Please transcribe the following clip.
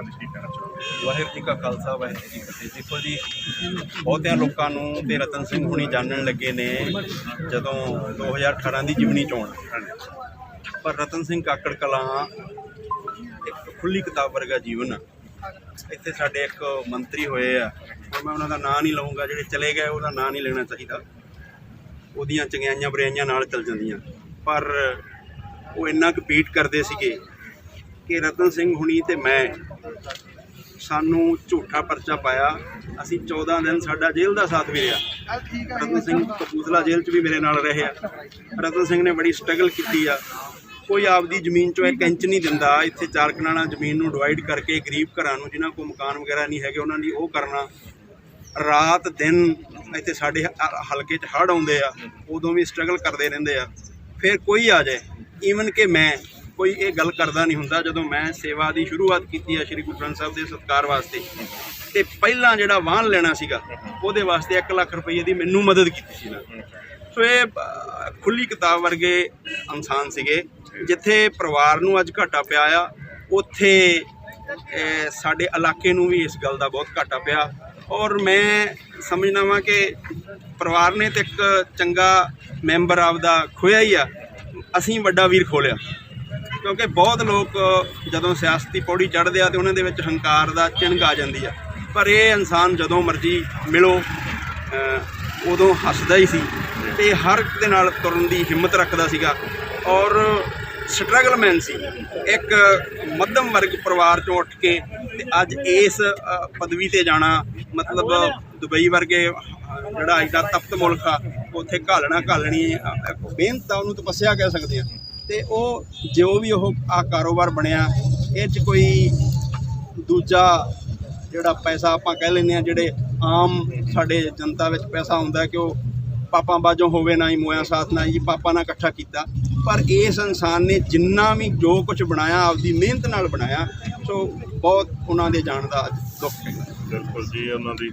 ਵਾਹਿਗੁਰੂ ਜੀ ਕਾ ਖਾਲਸਾ, ਵਾਹਿਗੁਰੂ ਜੀ ਕੀ ਫਤਿਹ। ਦੇਖੋ ਜੀ, ਬਹੁਤਿਆਂ ਲੋਕਾਂ ਨੂੰ ਤੇ ਰਤਨ ਸਿੰਘ ਹੁਣੀ ਜਾਣਨ ਲੱਗੇ ਨੇ ਜਦੋਂ 2018 ਦੀ ਜਿਮਨੀ ਚੋਣ। ਪਰ ਰਤਨ ਸਿੰਘ ਕਾਕੜ ਕਲਾਂ ਇੱਕ ਖੁੱਲੀ ਕਿਤਾਬ ਵਰਗਾ ਜੀਵਨ। ਆ ਇੱਥੇ ਸਾਡੇ ਇੱਕ ਮੰਤਰੀ ਹੋਏ ਆ। ਹੁਣ ਮੈਂ ਉਹਨਾਂ ਦਾ ਨਾਂ ਨਹੀਂ ਲਵਾਂਗਾ ਜਿਹੜੇ ਚਲੇ ਗਏ, ਉਹਦਾ ਨਾਂ ਨਹੀਂ ਲੈਣਾ ਚਾਹੀਦਾ। ਉਹਦੀਆਂ ਚੰਗਿਆਈਆਂ ਬੁਰਾਈਆਂ ਨਾਲ ਚੱਲ ਜਾਂਦੀਆਂ। ਪਰ ਉਹ ਇੰਨਾ ਕੁ ਪੀਟ ਕਰਦੇ ਸੀਗੇ ਕਿ ਰਤਨ ਸਿੰਘ ਹੁਣੀ ਤੇ ਮੈਂ ਸਾਨੂੰ ਝੂਠਾ ਪਰਚਾ ਪਾਇਆ। ਅਸੀਂ 14 ਦਿਨ ਸਾਡਾ ਜੇਲ੍ਹ ਦਾ ਸਾਥ ਵੀ ਰਿਹਾ। ਰਤਨ ਸਿੰਘ ਕਪੂਰਥਲਾ ਜੇਲ੍ਹ 'ਚ ਵੀ ਮੇਰੇ ਨਾਲ ਰਹੇ ਆ। ਰਤਨ ਸਿੰਘ ਨੇ ਬੜੀ ਸਟਰਗਲ ਕੀਤੀ ਆ। ਕੋਈ ਆਪਦੀ ਜ਼ਮੀਨ 'ਚੋਂ ਇੱਕ ਇੰਚ ਨਹੀਂ ਦਿੰਦਾ। ਇੱਥੇ ਚਾਰ ਕਨਾਲਾਂ ਜ਼ਮੀਨ ਨੂੰ ਡਿਵਾਈਡ ਕਰਕੇ ਗਰੀਬ ਘਰਾਂ ਨੂੰ, ਜਿਨ੍ਹਾਂ ਕੋਲ ਮਕਾਨ ਵਗੈਰਾ ਨਹੀਂ ਹੈਗੇ, ਉਹਨਾਂ ਦੀ ਉਹ ਕਰਨਾ। ਰਾਤ ਦਿਨ ਇੱਥੇ ਸਾਡੇ ਹਲਕੇ 'ਚ ਹੜ੍ਹ ਆਉਂਦੇ ਆ। ਉਦੋਂ ਵੀ ਸਟਰਗਲ ਕਰਦੇ ਰਹਿੰਦੇ ਆ। ਫਿਰ ਕੋਈ ਆ ਜਾਏ। ਈਵਨ ਕਿ ਮੈਂ ਕੋਈ ਇਹ ਗੱਲ ਕਰਦਾ ਨਹੀਂ ਹੁੰਦਾ ਜਦੋਂ ਮੈਂ ਸੇਵਾ ਦੀ ਸ਼ੁਰੂਆਤ ਕੀਤੀ ਆ ਸ਼੍ਰੀ ਗੁਰੂ ਗ੍ਰੰਥ ਸਾਹਿਬ ਦੇ ਸਤਕਾਰ ਵਾਸਤੇ। ਤੇ ਪਹਿਲਾਂ ਜਿਹੜਾ ਵਾਹਨ ਲੈਣਾ ਸੀਗਾ ਉਹਦੇ ਵਾਸਤੇ 1 ਲੱਖ ਰੁਪਏ ਦੀ ਮੈਨੂੰ ਮਦਦ ਕੀਤੀ ਸੀ ਨਾ ਸੋ ਇਹ ਅ, ਖੁੱਲੀ ਕਿਤਾਬ ਵਰਗੇ ਇਨਸਾਨ ਸੀਗੇ ਜਿੱਥੇ ਪਰਿਵਾਰ ਨੂੰ ਅੱਜ ਘਾਟਾ ਪਿਆ ਆ ਉੱਥੇ ਸਾਡੇ ਇਲਾਕੇ ਨੂੰ ਵੀ ਇਸ ਗੱਲ ਦਾ ਬਹੁਤ ਘਾਟਾ ਪਿਆ। ਔਰ ਮੈਂ ਸਮਝਦਾ ਵਾਂ ਕਿ ਪਰਿਵਾਰ ਨੇ ਤੇ ਇੱਕ ਚੰਗਾ ਮੈਂਬਰ ਆਪਦਾ ਖੋਇਆ ਹੀ ਆ। ਅਸੀਂ ਵੱਡਾ ਵੀਰ ਖੋਲਿਆ ਕਿਉਂਕਿ ਬਹੁਤ ਲੋਕ ਜਦੋਂ ਸਿਆਸਤੀ ਪੌੜੀ ਚੜ੍ਹਦੇ ਆ ਤੇ ਉਹਨਾਂ ਦੇ ਵਿੱਚ ਹੰਕਾਰ ਦਾ ਚਿੰਗ ਆ ਜਾਂਦੀ ਆ। ਪਰ ਇਹ ਇਨਸਾਨ ਜਦੋਂ ਮਰਜ਼ੀ ਮਿਲੋ ਉਦੋਂ ਹੱਸਦਾ ਹੀ ਸੀ ਤੇ ਹਰ ਇੱਕ ਦੇ ਨਾਲ ਤੁਰਨ ਦੀ ਹਿੰਮਤ ਰੱਖਦਾ ਸੀਗਾ। ਔਰ ਸਟਰਗਲਮੈਨ ਸੀ। ਇੱਕ ਮੱਧਮ ਵਰਗ ਪਰਿਵਾਰ ਚੋਂ ਉੱਠ ਕੇ ਤੇ ਅੱਜ ਇਸ ਪਦਵੀ ਤੇ ਜਾਣਾ ਮਤਲਬ ਦੁਬਈ ਵਰਗੇ ਅ, ਜਿਹੜਾ ਐਡਾ ਤਪਤ ਮੁਲਕ ਆ ਉੱਥੇ ਘਾਲਣਾ ਘਾਲਣੀ ਮਿਹਨਤ ਆ ਉਹਨੂੰ ਤਪੱਸਿਆ ਕਹਿ ਸਕਦੇ ਆ। ਤੇ ਉਹ ਜੋ ਵੀ ਉਹ ਆ ਕਾਰੋਬਾਰ ਬਣਿਆ, ਇਹ ਚ ਕੋਈ ਦੂਜਾ ਜਿਹੜਾ ਪੈਸਾ ਆਪਾਂ ਕਹਿ ਲੈਂਦੇ ਆ ਜਿਹੜੇ ਆਮ ਸਾਡੇ ਜਨਤਾ ਵਿੱਚ ਪੈਸਾ ਹੁੰਦਾ ਕਿ ਉਹ ਪਾਪਾ ਬਾਜੋਂ ਹੋਵੇ ਨਾ ਹੀ ਮੋਇਆ ਸਾਥ ਨਾ ਜੀ ਪਾਪਾ ਨਾਲ ਇਕੱਠਾ ਕੀਤਾ। ਪਰ ਇਸ ਇਨਸਾਨ ਨੇ ਜਿੰਨਾ ਵੀ ਜੋ ਕੁਝ ਬਣਾਇਆ, ਆਪਦੀ ਮਿਹਨਤ ਨਾਲ ਬਣਾਇਆ, ਸੋ ਬਹੁਤ ਉਹਨਾਂ ਦੇ ਜਾਣ ਦਾ ਅੱਜ ਦੁੱਖ ਹੈ। ਬਿਲਕੁਲ ਜੀ, ਉਹਨਾਂ ਦੀ